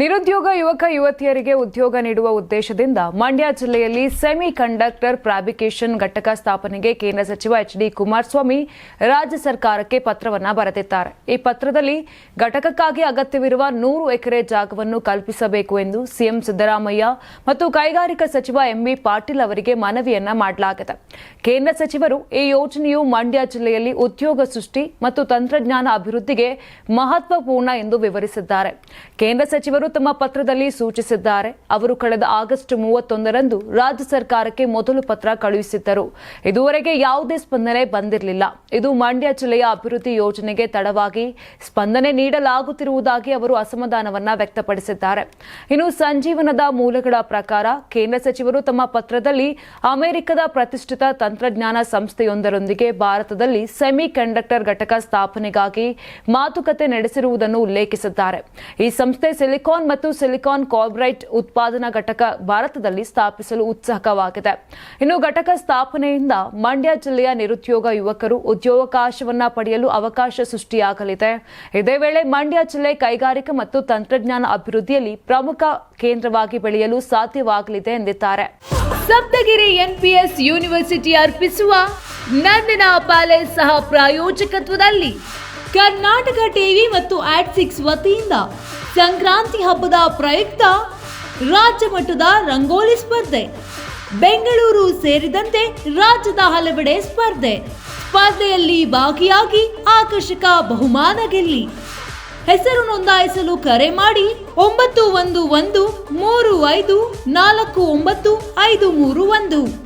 ನಿರುದ್ಯೋಗ ಯುವಕ ಯುವತಿಯರಿಗೆ ಉದ್ಯೋಗ ನೀಡುವ ಉದ್ದೇಶದಿಂದ ಮಂಡ್ಯ ಜಿಲ್ಲೆಯಲ್ಲಿ ಸೆಮಿ ಕಂಡಕ್ಟರ್ ಘಟಕ ಸ್ಥಾಪನೆಗೆ ಕೇಂದ್ರ ಸಚಿವ ಎಚ್ ಡಿ ಕುಮಾರಸ್ವಾಮಿ ರಾಜ್ಯ ಸರ್ಕಾರಕ್ಕೆ ಪತ್ರವನ್ನ ಬರೆದಿದ್ದಾರೆ. ಈ ಪತ್ರದಲ್ಲಿ ಘಟಕಕ್ಕಾಗಿ ಅಗತ್ಯವಿರುವ ನೂರು ಎಕರೆ ಜಾಗವನ್ನು ಕಲ್ಪಿಸಬೇಕು ಎಂದು ಸಿಎಂ ಸಿದ್ದರಾಮಯ್ಯ ಮತ್ತು ಕೈಗಾರಿಕಾ ಸಚಿವ ಎಂಬಿ ಪಾಟೀಲ್ ಅವರಿಗೆ ಮನವಿಯನ್ನ ಮಾಡಲಾಗಿದೆ. ಕೇಂದ್ರ ಸಚಿವರು ಈ ಯೋಜನೆಯು ಮಂಡ್ಯ ಜಿಲ್ಲೆಯಲ್ಲಿ ಉದ್ಯೋಗ ಸೃಷ್ಟಿ ಮತ್ತು ತಂತ್ರಜ್ಞಾನ ಅಭಿವೃದ್ಧಿಗೆ ಮಹತ್ವಪೂರ್ಣ ಎಂದು ವಿವರಿಸಿದ್ದಾರೆ. ಕೇಂದ್ರ ಸಚಿವರು ತಮ್ಮ ಪತ್ರದಲ್ಲಿ ಸೂಚಿಸಿದ್ದಾರೆ. ಅವರು ಕಳೆದ ಆಗಸ್ಟ್ ಮೂವತ್ತೊಂದರಂದು ರಾಜ್ಯ ಸರ್ಕಾರಕ್ಕೆ ಮೊದಲು ಪತ್ರ ಕಳುಹಿಸಿದ್ದರು. ಇದುವರೆಗೆ ಯಾವುದೇ ಸ್ಪಂದನೆ ಬಂದಿರಲಿಲ್ಲ. ಇದು ಮಂಡ್ಯ ಜಿಲ್ಲೆಯ ಅಭಿವೃದ್ಧಿ ಯೋಜನೆಗೆ ತಡವಾಗಿ ಸ್ಪಂದನೆ ನೀಡಲಾಗುತ್ತಿರುವುದಾಗಿ ಅವರು ಅಸಮಾಧಾನವನ್ನ ವ್ಯಕ್ತಪಡಿಸಿದ್ದಾರೆ. ಇನ್ನು ಸಂಜೀವನದ ಮೂಲಗಳ ಪ್ರಕಾರ ಕೇಂದ್ರ ಸಚಿವರು ತಮ್ಮ ಪತ್ರದಲ್ಲಿ ಅಮೆರಿಕದ ಪ್ರತಿಷ್ಠಿತ ತಂತ್ರಜ್ಞಾನ ಸಂಸ್ಥೆಯೊಂದರೊಂದಿಗೆ ಭಾರತದಲ್ಲಿ ಸೆಮಿ ಕಂಡಕ್ಟರ್ ಘಟಕ ಸ್ಥಾಪನೆಗಾಗಿ ಮಾತುಕತೆ ನಡೆಸಿರುವುದನ್ನು ಉಲ್ಲೇಖಿಸಿದ್ದಾರೆ. ಈ ಸಂಸ್ಥೆ ಸಿಲಿಕಾನ್ ಮತ್ತು ಸಿಲಿಕಾನ್ ಕಾರ್ಬ್ರೈಟ್ ಉತ್ಪಾದನಾ ಘಟಕ ಭಾರತದಲ್ಲಿ ಸ್ಥಾಪಿಸಲು ಉತ್ಸಾಹವಾಗಿದೆ. ಇನ್ನು ಘಟಕ ಸ್ಥಾಪನೆಯಿಂದ ಮಂಡ್ಯ ಜಿಲ್ಲೆಯ ನಿರುದ್ಯೋಗ ಯುವಕರು ಉದ್ಯೋಗಾವಕಾಶವನ್ನ ಪಡೆಯಲು ಅವಕಾಶ ಸೃಷ್ಟಿಯಾಗಲಿದೆ. ಇದೇ ವೇಳೆ ಮಂಡ್ಯ ಜಿಲ್ಲೆ ಕೈಗಾರಿಕಾ ಮತ್ತು ತಂತ್ರಜ್ಞಾನ ಅಭಿವೃದ್ಧಿಯಲ್ಲಿ ಪ್ರಮುಖ ಕೇಂದ್ರವಾಗಿ ಬೆಳೆಯಲು ಸಾಧ್ಯವಾಗಲಿದೆ ಎಂದಿದ್ದಾರೆ. ಸಪ್ತಗಿರಿ ಎನ್ಪಿಎಸ್ ಯೂನಿವರ್ಸಿಟಿ ಅರ್ಪಿಸುವ ನಂದಿನಾ ಪ್ಯಾಲೇಸ್ ಸಹ ಪ್ರಾಯೋಜಕತ್ವದಲ್ಲಿ. ಕರ್ನಾಟಕ ಟಿವಿ ಮತ್ತು ಆಡ್ಸಿಕ್ಸ್ ವತಿಯಿಂದ ಸಂಕ್ರಾಂತಿ ಹಬ್ಬದ ಪ್ರಯುಕ್ತ ರಾಜ್ಯ ಮಟ್ಟದ ರಂಗೋಲಿ ಸ್ಪರ್ಧೆ. ಬೆಂಗಳೂರು ಸೇರಿದಂತೆ ರಾಜ್ಯದ ಹಲವೆಡೆ ಸ್ಪರ್ಧೆ. ಸ್ಪರ್ಧೆಯಲ್ಲಿ ಭಾಗಿಯಾಗಿ ಆಕರ್ಷಕ ಬಹುಮಾನ ಗೆಲ್ಲಿ. ಹೆಸರು ನೋಂದಾಯಿಸಲು ಕರೆ ಮಾಡಿ ಒಂಬತ್ತು ಒಂದು ಒಂದು ಮೂರು ಐದು ನಾಲ್ಕು ಒಂಬತ್ತು ಐದು ಮೂರು ಒಂದು.